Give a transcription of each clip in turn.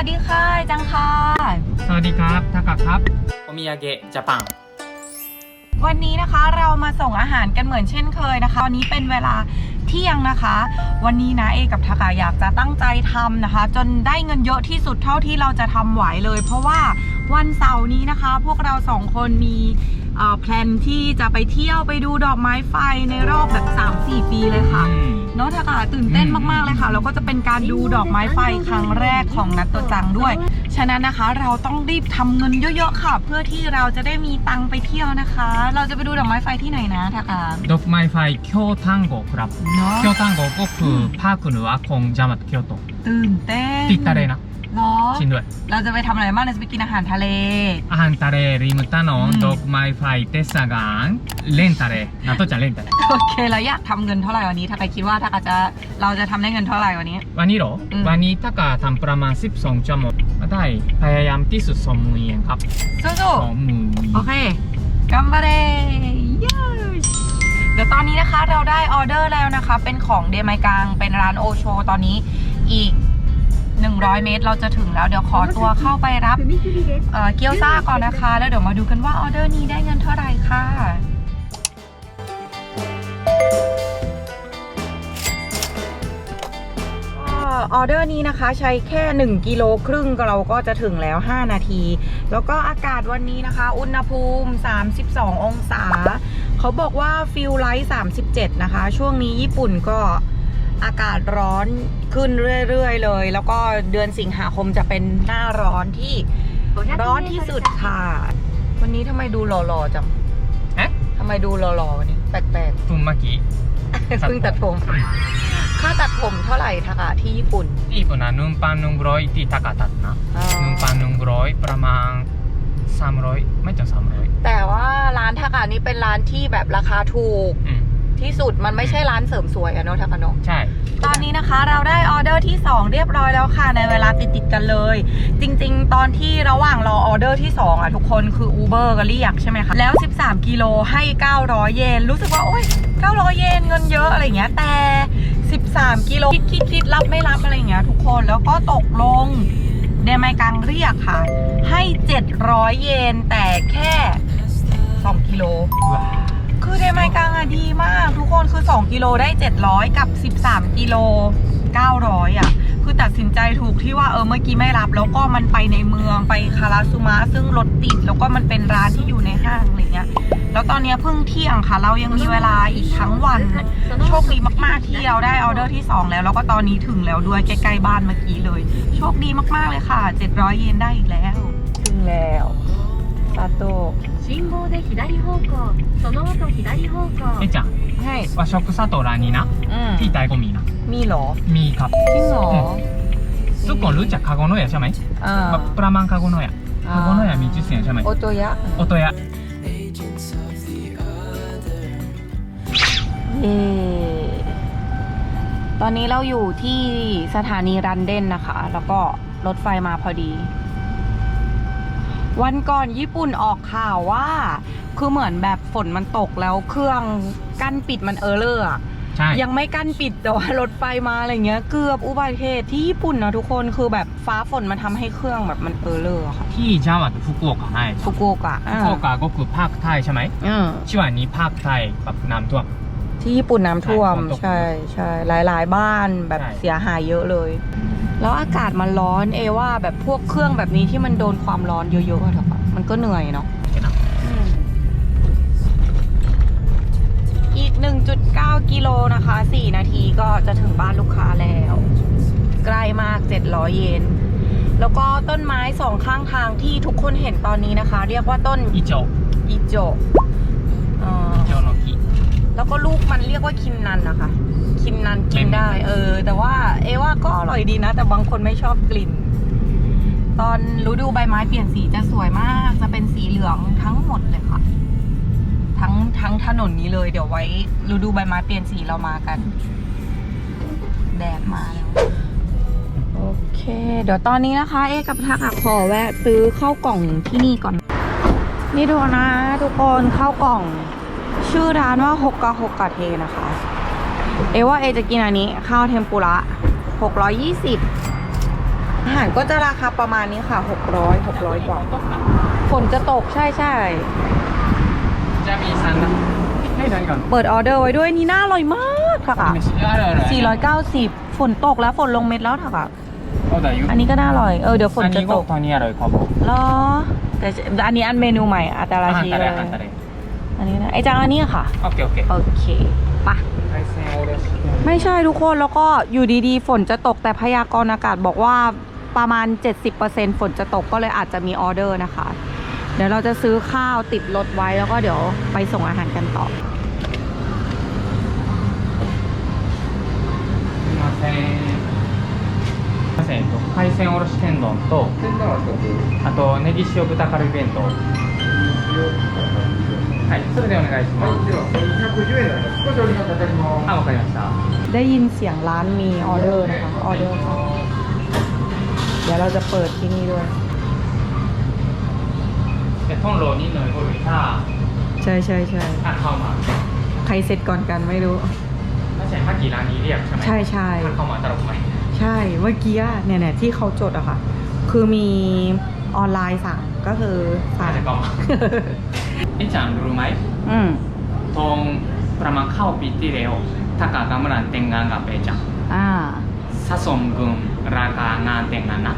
วัสดีค่ะ จังค่ะ สวัสดีครับทากะครับโอมิยาเกะญี่ปุ่นวันนี้นะคะเรามาส่งอาหารกันเหมือนเช่นเคยนะคะวันนี้เป็นเวลาเที่ยงนะคะ วันนี้นะเอกับทากาอยากจะตั้งใจทำนะคะ จนได้เงินเยอะที่สุดเท่าที่เราจะทำไหวเลย เพราะว่าวันเสาร์นี้นะคะ พวกเราสองคนมีเอ่อ แพลนที่จะไปเที่ยวไปดูดอกไม้ไฟในรอบแบบ 3-4 ปีเลยค่ะน้องทากาตื่นเต้นมาก ๆ เลยค่ะ แล้วก็จะเป็นการดูดอกไม้ไฟครั้งแรกของนัตัวจังด้วย ฉะนั้นนะคะเราต้องรีบทำเงินเยอะ ๆ ค่ะ เพื่อที่เราจะได้มีตังไปเที่ยวนะคะ เราจะไปดูดอกไม้ไฟที่ไหนนะทากาดอกไม้ไฟเคียวตังโกครับเคียวตังโกก็คือภาคเหนือของจังหวัดเคียวโตตื่นเต้นติดตาเลยนะ เหรอ ชินด้วย เราจะไปทำอะไรบ้างเราจะไปกินอาหารทะเล อาหารทะเลริมถนนอืม ดอกไม้ไฟเทศกาลเล่นทะเลนาโตะจังเล่นทะเลโอเคเราอยากทำเงินเท่าไหร่วันนี้ ถ้าใครคิดว่าถ้ากาจะเราจะทำได้เงินเท่าไหร่วันนี้ วันนี้เหรออืมวันนี้ถ้ากะทำประมาณ 12ชั่วโมงได้พยายามที่สุดสองหมื่นเยนครับสู้สองหมื่นๆโอเคกัมบาเรเย้เดี๋ยวตอนนี้นะคะเราได้ออเดอร์แล้วนะคะ เป็นของเดมายกังเป็นร้านโอโช ตอนนี้อีก 100 เมตร เราจะถึงแล้วเดี๋ยวขอตัวเข้าไปรับเอ่อเกี๊ยวซ่าก่อนนะคะ แล้วเดี๋ยวมาดูกันว่าออเดอร์นี้ได้เงินเท่าไหร่ค่ะก็ออเดอร์นี้นะคะใช้แค่ 1 กิโลครึ่งก็เราก็จะถึงแล้ว 5 นาที แล้วก็อากาศวันนี้นะคะ อุณหภูมิ 32 องศา เขาบอกว่าฟิลไลท์37 นะคะ ช่วงนี้ญี่ปุ่นก็ อากาศร้อนขึ้นเรื่อยๆเลย แล้วก็เดือนสิงหาคมจะเป็นหน้าร้อนที่ร้อนที่สุดค่ะ วันนี้ทำไมดูหล่อๆจังเอ๊ะทำไมดูหล่อๆวันนี้แปลกเพิ่งเมื่อกี้ๆเพิ่งตัดผม ค่าตัดผมเท่าไหร่ทากะที่ญี่ปุ่นญี่ปุ่นนะนุ่มปันนุ่มร้อยที่ทากะตัดนะอ่านุ่มปันนุ่มร้อยประมาณ300ไม่ถึง300แต่ว่าร้านทากะนี้เป็นร้านที่แบบราคาถูก อืม ที่สุดมันไม่ใช่ร้านเสริมสวยอะเนาะทากะเนาะใช่ ตอนนี้นะคะเราได้ออเดอร์ที่ 2 เรียบร้อยแล้วค่ะในเวลาติดๆกันเลย จริงๆ ตอนที่ระหว่างรอออเดอร์ที่ 2 อะทุกคนคือ Uber ก็เรียกใช่ไหมคะ แล้ว 13 กิโลให้ 900 เยน รู้สึกว่า โอ๊ย 900 เยนเงินเยอะอะไรเงี้ยแต่ 13 กิโลคิดคิดคิดรับไม่รับอะไรเงี้ยทุกคนแล้วก็ตกลงเดมายกังเรียกค่ะ ให้ 700 เยนแต่แค่ 2 กิโลうわ คือเดมายกังอะดีมาก ทุกคนคือ 2 กิโลได้ 700 กับ 13 กิโล 900 อะ คือตัดสินใจถูกที่ว่าเออเมื่อกี้ไม่รับ แล้วก็มันไปในเมืองไปคาราซูมะซึ่งรถติด แล้วก็มันเป็นร้านที่อยู่ในห้างอะไรเงี้ย แล้วตอนนี้เพิ่งเที่ยงค่ะ เรายังมีเวลาอีกทั้งวัน โชคดีมากๆที่เราได้ออเดอร์ที่ 2 แล้ว แล้วก็ตอนนี้ถึงแล้วด้วยใกล้ๆบ้านเมื่อกี้เลย โชคดีมากๆเลยค่ะ 700 เยนได้อีกแล้ว ถึงแล้ว 信号で左方向その後左方向えっちゃん ให้ 和食サトラにな อืม ที่ไตก็มีนะ มีเหรอ มีครับ จริงเหรอ ทุกคนรู้จักคาโกโนะใช่ไหม อ่า แบบประมาณคาโกโนะคาโกโนะมีชื่อเสียงใช่ไหม โอโตยะ โอโตยะ เย่ตอนนี้เราอยู่ที่สถานีรันเดนนะคะ แล้วก็รถไฟมาพอดี วันก่อนญี่ปุ่นออกข่าวว่า คือเหมือนแบบฝนมันตกแล้วเครื่องกั้นปิดมันเออร์เลอร์อะใช่ ยังไม่กั้นปิดแต่ว่ารถไฟมาอะไรเงี้ยเกือบอุบัติเหตุที่ญี่ปุ่นนะทุกคนคือแบบฟ้าฝนมันทำให้เครื่องแบบมันเออร์เลอร์อะค่ะที่จังหวัดฟุกุโอกะไงฟุกุโอกะฟุกุโอกะก็คือภาคใต้ใช่ไหมอืมชิวานี้ภาคใต้แบบน้ำท่วม ที่ญี่ปุ่นน้ำท่วม ใช่ฝนตกใช่ใช่หลายหลาย ๆ บ้านแบบใช่ เสียหายเยอะเลย แล้วอากาศมันร้อนเอว่าแบบพวกเครื่องแบบนี้ที่มันโดนความร้อนเยอะๆอะเถอะค่ะมันก็เหนื่อยเนาะเห็นไหมอีก 1.9 กิโลนะคะ 4 นาทีก็จะถึงบ้านลูกค้าแล้ว ใกล้มาก 700 เยนแล้วก็ต้นไม้สองข้างทางที่ทุกคนเห็นตอนนี้นะคะ เรียกว่าต้นอิโจอิโจเอ่ออิโจโนกิแล้วก็ลูกมันเรียกว่าคิมนันนะคะ คิมนันกินได้ เออ แต่ว่าเอว่าก็อร่อยดีนะ แต่บางคนไม่ชอบกลิ่น ตอนฤดูใบไม้เปลี่ยนสีจะสวยมาก จะเป็นสีเหลืองทั้งหมดเลยค่ะ ทั้งทั้งถนนนี้เลย เดี๋ยวไว้ฤดูใบไม้เปลี่ยนสีเรามากัน แดดมาแล้วโอเค เดี๋ยวตอนนี้นะคะ เอกับทักอะขอแวะซื้อข้าวกล่องที่นี่ก่อน นี่ดูนะ ทุกคนข้าวกล่อง ชื่อร้านว่าฮกกะฮกกะเทนะคะ เอว่าเอจะกินอันนี้ ข้าวเทมปุระ620 อาหารก็จะราคาประมาณนี้ค่ะ 600 600กว่าฝนจะตกใช่ใช่จะมีซันนะให้ดันก่อน เปิดออเดอร์ไว้ด้วยนี่น่าอร่อยมากค่ะค่ะ490 ฝนตกแล้วฝนลงเม็ดแล้วค่ะอันนี้ก็น่าอร่อย เออเดี๋ยวฝนจะตกตอนนี้อร่อยครับผมรอแต่อันนี้อันเมนูใหม่อัตราชีเลยอันนี้นะไอจ้งอันนี้ค่ะ โอเคโอเคโอเคะไม่ใช่ทุกคนแล้วก็อยู่ดีๆ ฝนจะตกแต่พยากรณ์อากาศบอกว่าประมาณ 70%ฝนจะตกก็เลยอาจจะมีออเดอร์นะคะ เดี๋ยวเราจะซื้อข้าวติดรถไว้แล้วก็เดี๋ยวไปส่งอาหารกันต่อあとネギ塩豚カルビ弁当はいそれでお願いしますあわかりました ได้ยินเสียงร้านมีออเดอร์นะคะออเดอร์ค่ะเดี๋ยวเราจะเปิดที่นี่ด้วย でトンロー2の横にさ ใช่ใช่ใช่ あเข้ามา ใครเสร็จก่อนกันไม่รู้ ไม่ใช่เมื่อกี้ร้านนี้เรียกใช่ไหม ใช่ใช่ ถ้าเข้ามาตลกไหม ใช่เมื่อกี้อะเนี่ยเนี่ยที่เขาจดอะค่ะ คือมีออนไลน์สั่งก็คือสั่ อาง จจะ เข้ามาเอ๊ะจางรู้ไหมอืมตรงประมาณเข้าปีที่แล้วถ้ากากำลังแต่งงานกับเอจังอ่าสะสมเงินราคางานแต่งงานนะ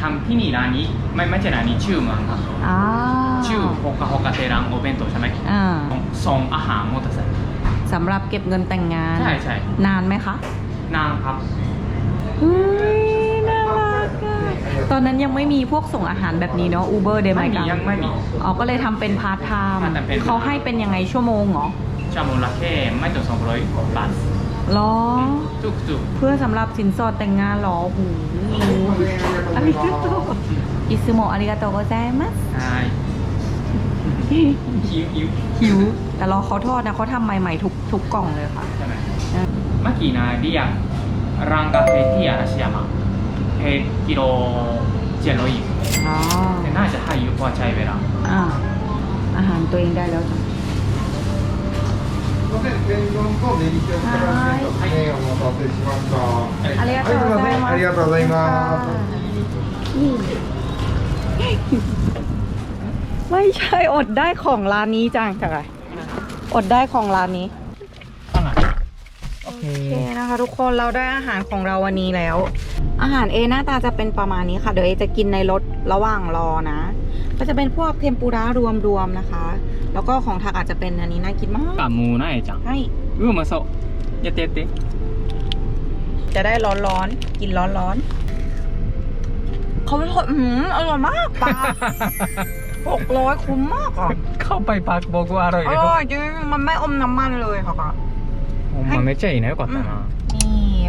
ทำที่นี่ร้านนี้ไม่ไม่ใช่ร้านนี้ชื่อเมืองครับอ่าชื่อฮอกาฮอกาเทรังโอเบนโตใช่ไหมอ่าส่งอาหารมอเตอร์ไซค์สำหรับเก็บเงินแต่งงาน ใช่ใช่นานไหมคะ นางครับเฮ้ยน่า รักอะตอนนั้นยังไม่มีพวกส่งอาหารแบบนี้เนาะอูเบอร์เดไม่ไมมีกัยังไม่มี อ๋อก็เลยทำเป็นพาร์ทไทม์ทำเป็น เขาให้เป็นยังไงชั่วโมงเหรอจะมูลค่าไม่ถึงสองร้อยบาทหรอจุกจุกเพื่อสำหรับสินสอดแต่งงานเหรอโอ้โหอาริกาโตอิซึโมะอาริกาโตโกไซมัสใช่หิวหิวหิว แต่รอเขาทอดนะเขาทำใหม่ๆทุกทุกกล่องเลยค่ะ ใช่ไหมอะเมื่อกี้นะเรียกร้านกาแฟที่อาราชิยามา เอ็กิโลเจนโよอีกแต่น่าจะให้อยู่พอใช้เวลาอ่าอาหารตัวเองได้แล้วจ้ะすいません、天丼とネギ塩辛麺とはい麺をお待たせしました。ありがとうございます。ありがとうございます。นี่ไม่ใช่อดได้ของร้านนี้จังจังไงอดได้ของร้านนี้ อะโอเโอเคนะคะทุกคนเราได้อาหารของเราวันนี้แล้ว อาหารเอหน้าตาจะเป็นประมาณนี้ค่ะ เดี๋ยวเอจะกินในรถระหว่างรอนะ ก็จะเป็นพวกเทมปุระรวมๆนะคะ แล้วก็ของทักอาจจะเป็นอันนี้น่ากินมากกามูน่าจังใช่เอือมาโซยาเตเตจะได้ร้อนๆกินร้อนๆเขาไม่ทอดอืมอร่อยมากปลาหกร้อยคุ้มมากอะเข้าไปปากบอกว่าอร่อยอร่อยจริงมันไม่อมน้ำมันเลยค่ะมันไม่ใช่นะก่อนนะ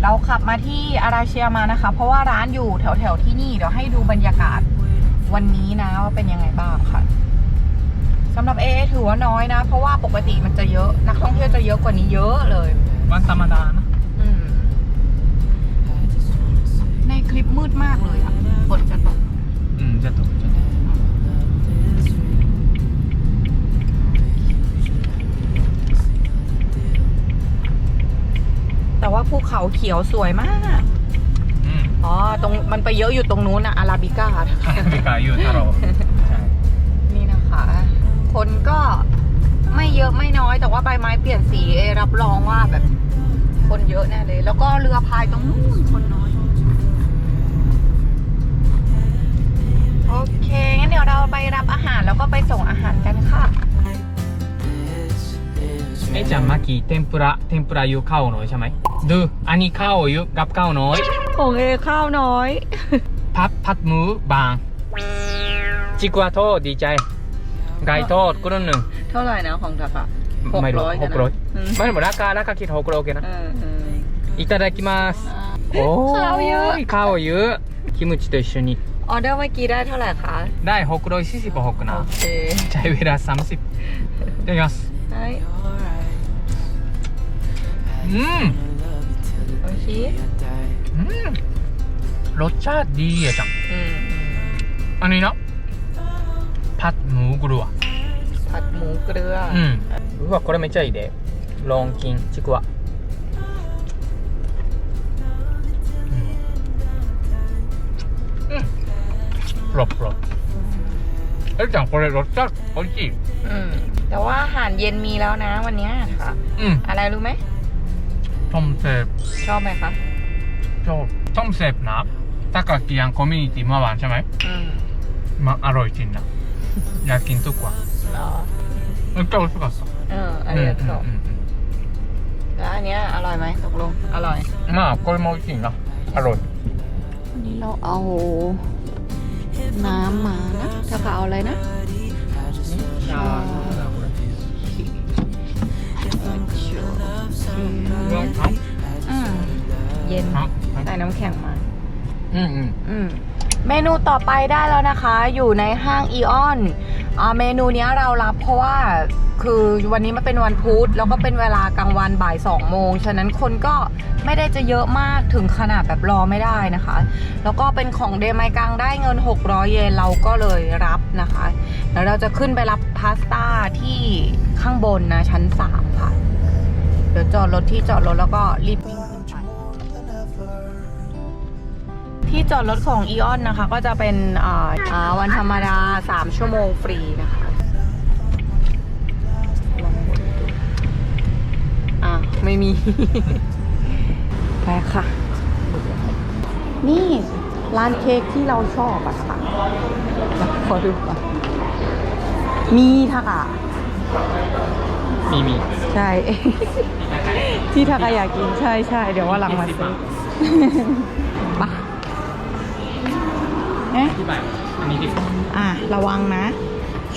เราขับมาที่อาราเชียมานะคะ เพราะว่าร้านอยู่แถวแถวๆที่นี่เดี๋ยวให้ดูบรรยากาศวันนี้นะว่าเป็นยังไงบ้างค่ะสำหรับเอถือว่าน้อยนะ เพราะว่าปกติมันจะเยอะนักท่องเที่ยวจะเยอะกว่านี้เยอะเลย วันธรรมดานะอืมในคลิปมืดมากเลยอะฝนจะตก อืมจะตก แต่ว่าภูเขาเขียวสวยมากอืมอ๋อตรงมันไปเยอะอยู่ตรงนู้นอะอาราบิก้าไปกายูทาโร่ใช่นี่นะคะ คนก็ไม่เยอะไม่น้อย แต่ว่าใบไม้เปลี่ยนสีเอรับรองว่าแบบ คนเยอะแน่เลย แล้วก็เรือพายตรงนู้นคนน้อย โอเคงั้นเดี๋ยวเราไปรับอาหารแล้วก็ไปส่งอาหารกันค่ะ เอ๊ะจะเมื่อกี้天ぷら天ぷらอยู่ข้าวน้อยใช่ไหมดูอันนี้ข้าวอยู่กับข้าวน้อย ของเอข้าวน้อย พัดพัดหมูบางจิกวาโทษดีใจ ไก่ทอดกรุ่นหนึ่ง เท่าไหร่นะของทักอะ ไม่รู้ 600 หกร้อย อืม ไม่หมดราคาราคาคิดหกร้อยโอเคนะ เออเออ いただきますโอ้ ข้าวเยอะ ข้าวเยอะキムチと一緒に ออเดอร์เมื่อกี้ได้เท่าไหร่คะ ได้646 โอ นะ เค ใช้เวลา30いただきます ได้ อืม โอเค อืมรสชาติดีอะจัง อืม อันนี้นะผัดหมูกลัว ผัดหมูเกลืออ うんうわこれめっちゃいいでロンキンちくわ ロップロップえりちゃんこれロッチャー美味しい อืม แต่ว่าอาหารเย็นมีแล้วนะวันเนี้ยค่ะ うん อะไรรู้ไหม 컨셉 ชอบไหมคะชอบ저컨셉나 타카키한 커뮤니티 마완 샤마이 อืม마아ม이틴나นใช่ไหมอืมมันอร่อยจริงนะอยากกินทุกก진짜 맛있었어 เอออันนี้ถูกแล้วอันเนี้ยอร่อยไหมตกลง อร่อย 마 거의 먹을수อ나아อ이วันนี้เราเอาน้ำมานะ ถ้าเก็เอาอะไรนะ ชา เมืองเขาอืเย็นครับใส่น้ำแข็งมาอืมอืมเมนูต่อไปได้แล้วนะคะ อยู่ในห้างอีออนอ่าเมนูนี้เรารับเพราะว่าคือวันนี้มันเป็นวันพุธแล้วก็เป็นเวลากลางวันบ่ายสองโมง ฉะนั้นคนก็ไม่ได้จะเยอะมากถึงขนาดแบบรอไม่ได้นะคะ แล้วก็เป็นของเดมายกังได้เงิน 600 เยนเราก็เลยรับนะคะแล้วเราจะขึ้นไปรับพาสต้าที่ข้างบนนะชั้น 3 ค่ะ ดี๋ยวจอดรถที่จอดรถแล้วก็รีบวิ่งขึ้นไปที่จอดรถของอีออนนะคะ ก็จะเป็นอ่าอ่าวันธรรมดา 3 ชั่วโมงฟรีนะคะลองกดดูอะไม่มี ไปค่ะ นี่ ร้านเค้กที่เราชอบอะค่ะขอดูก่อนมีค่ะ耳ใช่ ที่ทากาอยากกินใช่ใช่เดี๋ยวว่าหลังมาซื้อปะเอ๊ะ2杯อันนี้ดิบอะระวังนะ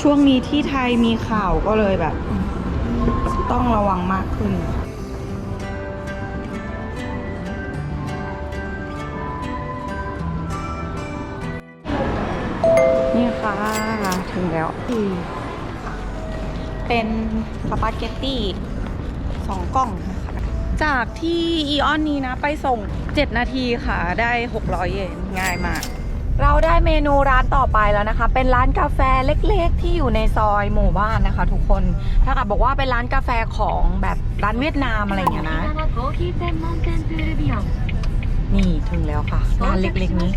ช่วงนี้ที่ไทยมีข่าวก็เลยแบบ ต้องระวังมากขึ้นนี่ค่ะ ถึงแล้วอืมเป็นสปาเกตตี้สองกล่องนะคะ จากที่อีออนนี้นะ ไปส่ง 7 นาทีค่ะ ได้ 600 เยนง่ายมาก เราได้เมนูร้านต่อไปแล้วนะคะ เป็นร้านกาแฟเล็กๆ ที่อยู่ในซอยหมู่บ้านนะคะ ทุกคน ถ้ากับบอกว่าเป็นร้านกาแฟของแบบร้านเวียดนามอะไรอย่างนี้นะ นี่ถึงแล้วค่ะ ร้านเล็กๆนี้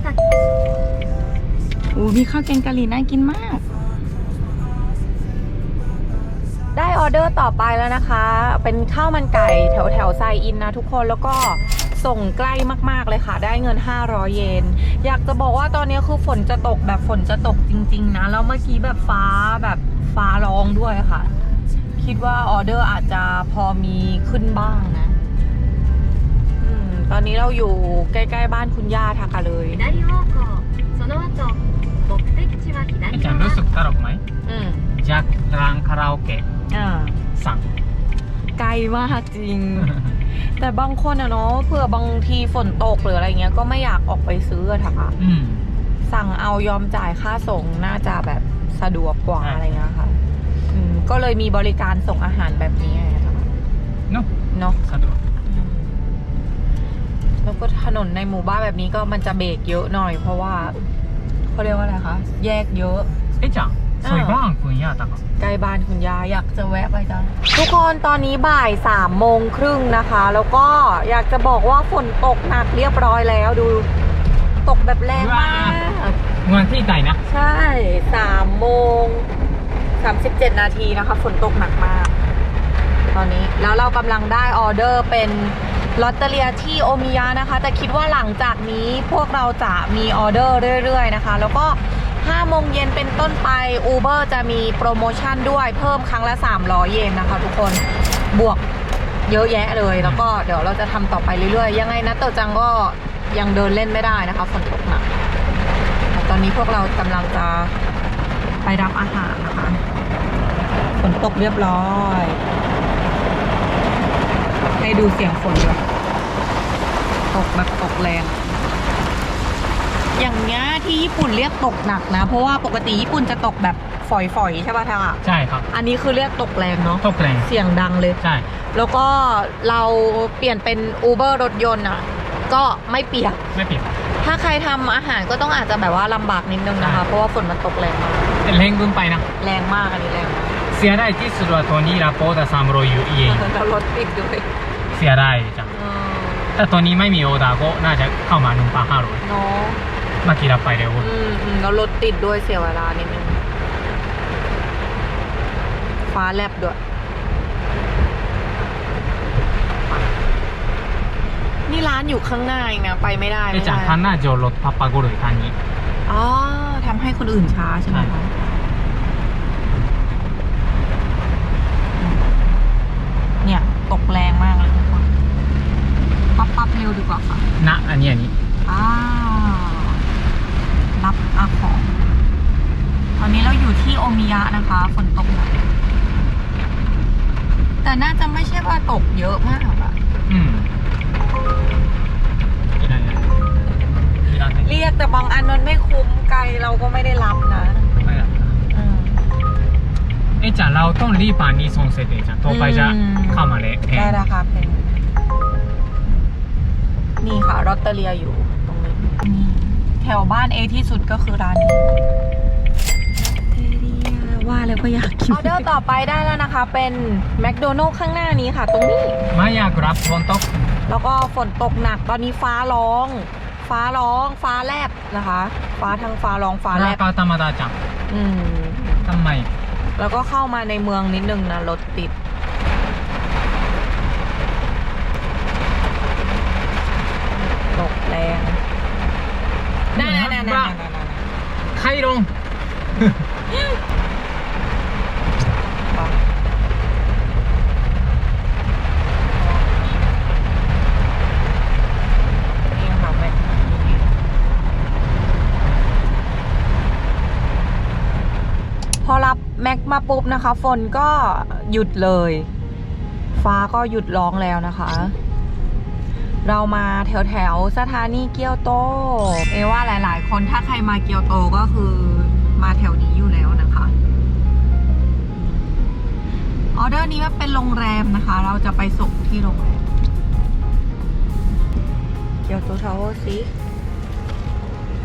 อู้มีข้าวแกงกะหรี่น่ากินมาก ได้ออเดอร์ต่อไปแล้วนะคะ เป็นข้าวมันไก่แถวแถวไซอินนะทุกคนแล้วก็ส่งใกล้มากๆเลยค่ะ ได้เงิน 500 เยน อยากจะบอกว่าตอนนี้คือฝนจะตกแบบฝนจะตกจริง ๆ นะ แล้วเมื่อกี้แบบฟ้าแบบฟ้าร้องด้วยค่ะ คิดว่าออเดอร์อาจจะพอมีขึ้นบ้างนะตอนนี้เราอยู่ใกล้ ๆ บ้านคุณย่าทากาเลยได้โยกอาจารย์รู้สึกตลกไหม อืม จากร้านคาราโอเกะสั่ง ไกลมากจริง แต่บางคนอะเนาะเผื่อบางทีฝนตกหรืออะไรเงี้ย ก็ไม่อยากออกไปซื้ออะค่ะสั่งเอายอมจ่ายค่าส่งน่าจะแบบสะดวกกว่าออะไรเงี้ยค่ะก็เลยมีบริการส่งอาหารแบบนี้ไงคะเนาะเนาะสะดวกแล้วก็ถนนในหมู่บ้านแบบนี้ก็มันจะเบรกเยอะหน่อย เพราะว่าเขาเรียกว่าอะไรคะแยกเยอะไอ้จัง สวยบ้างคุณย่าตักใกล้บ้านคุณยาอยากจะแวะไปจังทุกคนตอนนี้บ่ายสามโมงครึ่งนะคะ แล้วก็อยากจะบอกว่าฝนตกหนักเรียบร้อยแล้วดู ตกแบบแรงมากงานที่ไหนนะ ใช่สามโมงสามสิบเจ็ดนาทีนะคะ ฝนตกหนักมาก ตอนนี้แล้วเรากำลังได้ออเดอร์เป็นลอตเตอรี่ที่โอมิยะนะคะ แต่คิดว่าหลังจากนี้พวกเราจะมีออเดอร์เรื่อย ๆ นะคะ แล้วก็ 5 โมงเย็นเป็นต้นไป Uber จะมีโปรโมชั่นด้วยเพิ่มครั้งละ 300 เยนนะคะทุกคนบวกเยอะแยะเลย แล้วก็เดี๋ยวเราจะทำต่อไปเรื่อยๆ ยังไงนะเตอจังก็ยังเดินเล่นไม่ได้นะคะฝนตกหนักแต่ตอนนี้พวกเรากำลังจะไปรับอาหารนะคะฝนตกเรียบร้อย ให้ดูเสียงฝนด้วยตกแบบตกแรง อย่างเงี้ย ที่ญี่ปุ่นเรียกตกหนักนะ เพราะว่าปกติญี่ปุ่นจะตกแบบฝอยๆใช่ป่ะท่าใช่ครับ อันนี้คือเรียกตกแรงเนาะตกแรงเสียงดังเลย ใช่ แล้วก็เราเปลี่ยนเป็น Uber รถยนต์อะ ก็ไม่เปียกไม่ผิดถ้าใครทำอาหารก็ต้องอาจจะแบบว่าลำบากนิดนึงนะคะใช่เพราะว่าฝนมันตกแรงมากแรงเกินไปนะแรงมากอันนี้แรงมากเสียได้ที่สุดว่าตัวนี้ลาโปดาซามโรอยู่เองแล้วรถติดด้วยเสียได้จังเออถ้าตัวนี้ไม่มีออเดอร์ก็น่าจะเข้ามาหนึ่งพันห้าร้อยเนาะ เมื่อกี้เราไปเร็วอืมแล้วรถติดด้วยเสียเวลานิดนึงฟ้าแลบด้วย นี่ร้านอยู่ข้างหน้าเองนะ ไปไม่ได้ไอ้ไม่จากได้ คัหน้าโจรถพับปากูเลยทางนี้ อ๋อทำให้คนอื่นช้าใช่ไหมคะเนี่ย ตกแรงมากเลยทุกคน ปับปั๊บเร็วดีกว่าค่ะ ณอันนี้อันนี้ อ้าว อาของ ตอนนี้เราอยู่ที่โอมิยะนะคะฝนตกหนักแต่น่าจะไม่ใช่ว่าตกเยอะมากอะอืมเรียกแต่บางอันมันไม่คุ้มไกลเราก็ไม่ได้รับนะไอะเอจ้าเราต้องรีบปานีส่งเสร็จเลยจ้ะต่อไปจะเข้ามาเลยได้ราคาแพงนี่ค่ะรอตเตอรี่อยู่ แถวบ้านเอที่สุดก็คือร้านนี้ว่าแล้วก็อยากกินออเดอร์ต่อไปได้แล้วนะคะ เป็นแมคโดนัลล์ข้างหน้านี้ค่ะ ตรงนี้มาอยากรับฝนตก แล้วก็ฝนตกหนักตอนนี้ฟ้าร้อง ฟ้าร้อง ฟ้าแลบนะคะ ฟ้าทั้งฟ้าร้องฟ้าแลราบคาธรรมดาจังอืมทำไม แล้วก็เข้ามาในเมืองนิดนึงนะรถติด ตกแรง นั่นนั่นนั่นนั่นไคลงนี่ค่ะแม็กพอรับแม็กมาปุ๊บนะคะ ฝนก็หยุดเลย ฟ้าก็หยุดร้องแล้วนะคะ เรามาแถวแถวๆสถานีเกียวโต เอว่าหลาย ๆ คนถ้าใครมาเกียวโตก็คือมาแถวนี้อยู่แล้วนะคะออเดอร์นี้ว่าเป็นโรงแรมนะคะ เราจะไปส่งที่โรงแรมเกียวโตทาวเวอร์สิ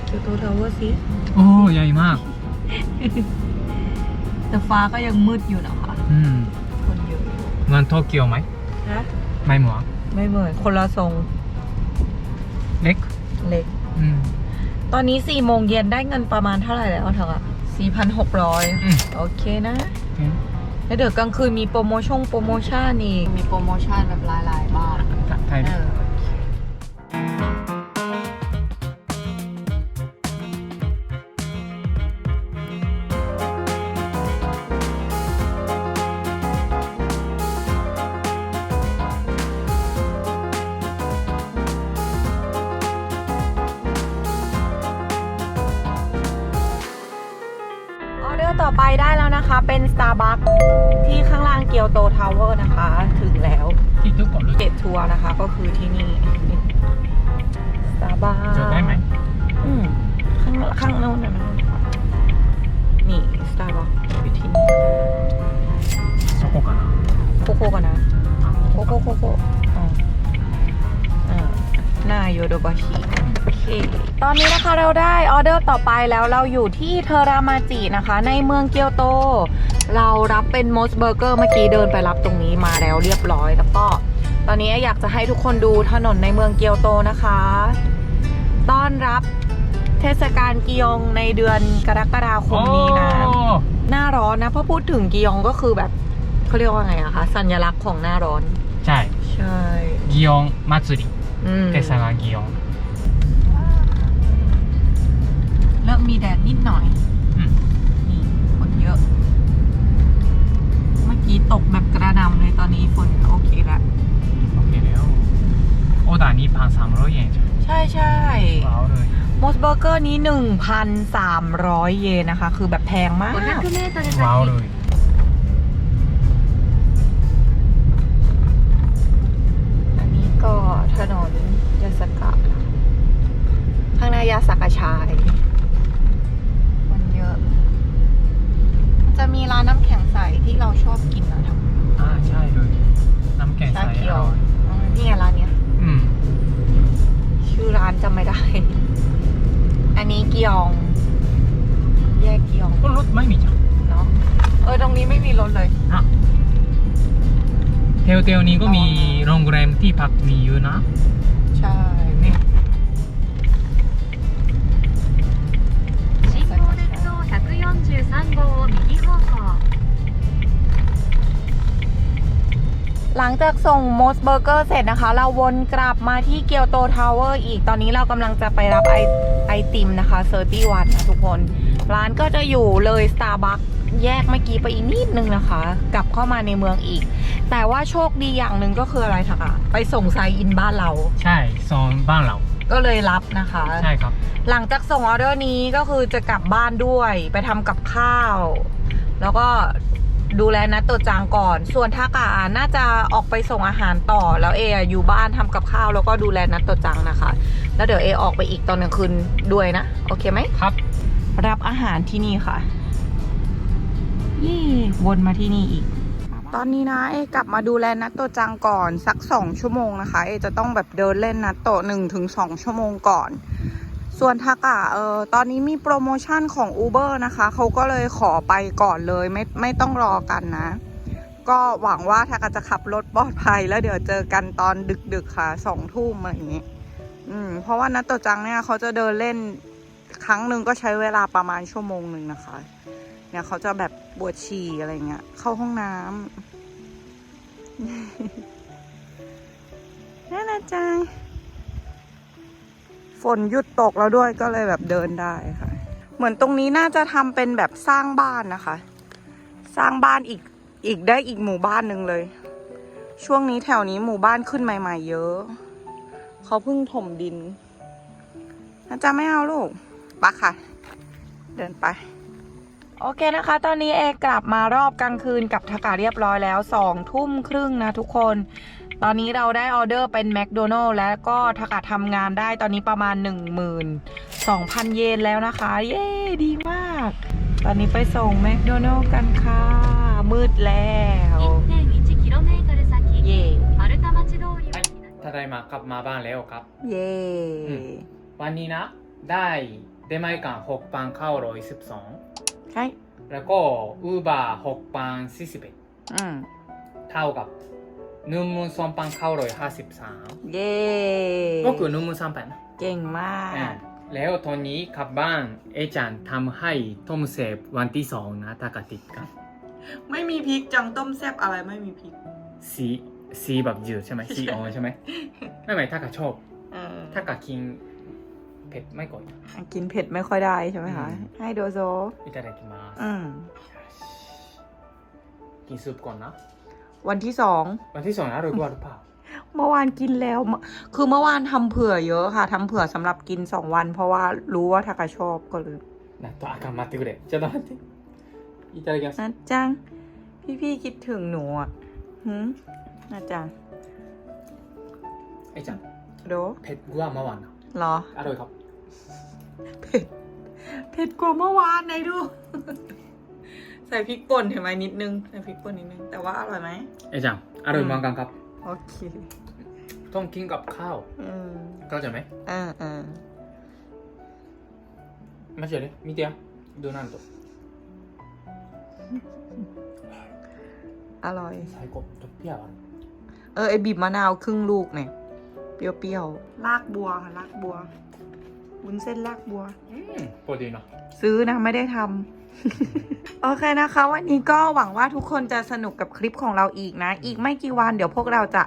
เกียวโตทาวเวอร์สิโอ้ ใหญ่มาก แต่ฟ้าก็ยังมืดอยู่นะคะ อืม คนเยอะอยู่เหมือนโตเกียวไหมฮะไม่เหมือน ไม่เหมือนคนละทรงเล็ก เล็ก อืม ตอนนี้4โมงเย็นได้เงินประมาณเท่าไหร่แล้วเธออะ4,600อืม โอเคนะ แล้วเดี๋ยวกลางคืนมีโปรโมชั่นโปรโมชั่นอีก มีโปรโมชั่นแบบหลายๆบ้านไทยเอออ ตาร์บัคที่ข้างล่างเกียวโตทาวเวอร์นะคะ ถึงแล้วที่ทุกคนเจ็ดทัวร์นะคะ ก็คือที่นี่สตาร์บัคจอได้ไหมอืมข้างข้างโน้นนะนี่สตาร์บัคอยู่ที่นี่โคโค่กันนะโคโค่กันนะโคโค่โคโค่ นาโยโดบาชิโอเค ตอนนี้นะคะเราได้ออเดอร์ต่อไปแล้วเราอยู่ที่เทรามาจินะคะ ในเมืองเกียวโต เรารับเป็นมอสเบอร์เกอร์เมื่อกี้เดินไปรับตรงนี้มาแล้วเรียบร้อยแล้วก็ ตอนนี้อยากจะให้ทุกคนดูถนนในเมืองเกียวโตนะคะ ต้อนรับเทศกาลกิยองในเดือนกรกฎาคมนี้นะ หน้าร้อนนะพอพูดถึงกิยองก็คือแบบเขาเรียกว่าไงอะคะสัญลักษณ์ของหน้าร้อน ใช่ ใช่กิยองมัตสึริ เต่ซาลาเกียงเริ่มมีแดดนิดหน่อย นี่ฝนเยอะ เมื่อกี้ตกแบบกระดำเลยตอนนี้ฝนโอเคแล้ว โอเคแล้ว โอ้แต่นี้พันสามร้อยเยนใช่ใช่ใช่ว้าวเลยมอสเบอร์เกอร์นี้ 1,300 เยนนะคะ คือแบบแพงมากว้าวเลย สกะชายมันเยอะมันจะมีร้านน้ำแข็งใสที่เราชอบกินนะทอ่าใช่เลยน้ำแข็งำใสชาเขียวอร่อยอืมนี่ไงร้านเนี้ย อืม ชื่อร้านจำไม่ได้ อันนี้เกียองแยกเกียองก็รถไม่มีจ้ะเนาะเออตรงนี้ไม่มีรถเลยอะเทลเทลนี้ก็มีโรงแรมที่พักมีเยอะนะ ใช่ 43号を右方向หลังจากส่งมอสเบอร์เกอร์เสร็จนะคะ เราวนกลับมาที่เกียวโตทาวเวอร์อีกตอนนี้เรากำลังจะไปรับไอไอติมนะคะเซอร์ตี้วันนะทุกคน ร้านก็จะอยู่เลยสตาร์บัคแยกเมื่อกี้ไปอีกนิดนึงนะคะ กลับเข้ามาในเมืองอีก แต่ว่าโชคดีอย่างหนึ่งก็คืออะไรคะไปส่งไซอินบ้านเรา ใช่ส่งบ้านเรา ก็เลยรับนะคะ ใช่ครับ หลังจากส่งออเดอร์นี้ก็คือจะกลับบ้านด้วย ไปทำกับข้าว แล้วก็ดูแลนัดตัวจางก่อน ส่วนทากาน่าจะออกไปส่งอาหารต่อ แล้วเออะอยู่บ้านทำกับข้าว แล้วก็ดูแลนัดตัวจางนะคะ แล้วเดี๋ยวเอออกไปอีกตอนกลางคืนด้วยนะ โอเคไหมครับ รับอาหารที่นี่ค่ะ ยี่วนมาที่นี่อีก ตอนนี้นะเอกลับมาดูแลนัตโตจังก่อนสักสองชั่วโมงนะคะ เอจะต้องแบบเดินเล่นนัตโตหนึ่งถึงสองชั่วโมงก่อน ส่วนทากะเออตอนนี้มีโปรโมชั่นของ Uber นะคะ เขาก็เลยขอไปก่อนเลยไม่ไม่ต้องรอกันนะ ก็หวังว่าทากะจะขับรถปลอดภัย แล้วเดี๋ยวเจอกันตอนดึกๆค่ะสองทุ่มอะไรอย่างนี้อืมเพราะว่านัตโตจังเนี่ยเขาจะเดินเล่นครั้งหนึ่งก็ใช้เวลาประมาณชั่วโมงหนึ่งนะคะ เนี่ยเขาจะแบบปวดฉี่อะไรเงี้ย เข้าห้องน้ำน่ารักจังฝนหยุดตกแล้วด้วยก็เลยแบบเดินได้ค่ะ เหมือนตรงนี้น่าจะทำเป็นแบบสร้างบ้านนะคะ สร้างบ้านอีกอีกได้อีกหมู่บ้านหนึ่งเลย ช่วงนี้แถวนี้หมู่บ้านขึ้นใหม่ ๆ เยอะ เขาเพิ่งถมดินน่าจะไม่เอาลูกปะค่ะ เดินไป โอเคนะคะ ตอนนี้เอกลับมารอบกลางคืนกับทากาเรียบร้อยแล้วสองทุ่มครึ่งนะทุกคน ตอนนี้เราได้ออเดอร์เป็นแมคโดนัลล์แล้วก็ทากาทำงานได้ตอนนี้ประมาณ 1 2 0 0 0 เยนแล้วนะคะ เย้ดีมาก ตอนนี้ไปส่งแมคโดนัลล์กันค่ะ มืดแล้ว 1.1 キロメートル先 เย่ マルタ町通りは ただいまกลับมาบ้านแล้วครับ เย่ อืม วันนี้นะ ได้เดมายกัน6ปันเข้าร้อยสิบสอง ใช่แล้วก็อูบาร์6ปันสี่สิบเอ็ดอืมเท่ากับหนึ่งหมื่นสองพันเก้าร้อยห้าสิบสามเย่ก็คือหนึ่งหมื่นสามพันนะเก่งมากอ่าแล้วตอนนี้กลับบ้านเอจันทำให้ต้มเสพวันที่สองนะถ้ากติดกันไม่มีพริกจังต้มแซ่บอะไรไม่มีพริก สีสีแบบจืดใช่ไหมสีอ่อนใช่ไหมไม่ไม่ถ้ากะชอบ เออถ้ากะกิน เผ็ดไม่ก่อยกินเผ็ดไม่ค่อยได้ใช่ไหมคะ ให้โดโซอิตาเดกิมาอืมกินซุปก่อนนะ วันที่สอง วันที่สองนะหรือว่าหรือเปล่า เมื่อวานกินแล้ว คือเมื่อวานทำเผื่อเยอะค่ะ ทำเผื่อสำหรับกินสองวัน เพราะว่ารู้ว่าทากาชอบก็เลยนะตัวอากามาติกเลยจะต้องอิตาเลียนนะจัง พี่พี่คิดถึงหนูอะหืมนะจังไอ้จังโดเผ็ดกว่าเมื่อวานเหรอ อร่อยครับ เผ็ด เผ็ดกว่าเมื่อวานไหนดู ใส่พริกป่นเห็นไหมนิดนึง ใส่พริกป่นนิดนึง แต่ว่าอร่อยไหม เอ้จังอร่อยมากครับ โอเค ต้องกินกับข้าวอืมเข้าใจไหมอ่าอ่ามาใช่เลยมีเตียดูนั่นตัวอร่อย ใส่กบจบเปรี้ยวเออไอบีบมะนาวครึ่งลูกเนี่ย เปรี้ยวๆลากบัวค่ะลากบัว วุ้นเส้นลากบัว うんพอดีนะ ซื้อนะ ไม่ได้ทำ โอเคนะคะ วันนี้ก็หวังว่าทุกคนจะสนุกกับคลิปของเราอีกนะ อีกไม่กี่วันเดี๋ยวพวกเราจะ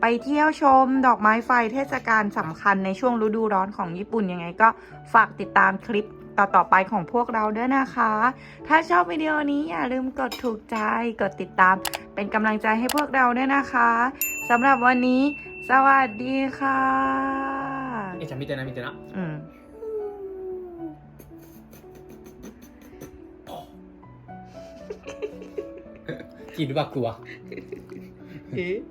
ไปเที่ยวชม ดอกไม้ไฟเทศกาลสำคัญในช่วงฤดูร้อนของญี่ปุ่นยังไงก็ฝากติดตามคลิปต่อๆไปของพวกเราด้วยนะคะ ถ้าชอบวิดีโอนี้อย่าลืมกดถูกใจ กดติดตาม เป็นกำลังใจให้พวกเราด้วยนะคะสำหรับวันนี้ สวัสดีค่ะ えいちゃん見てな見てな อืม 切る枠は。え？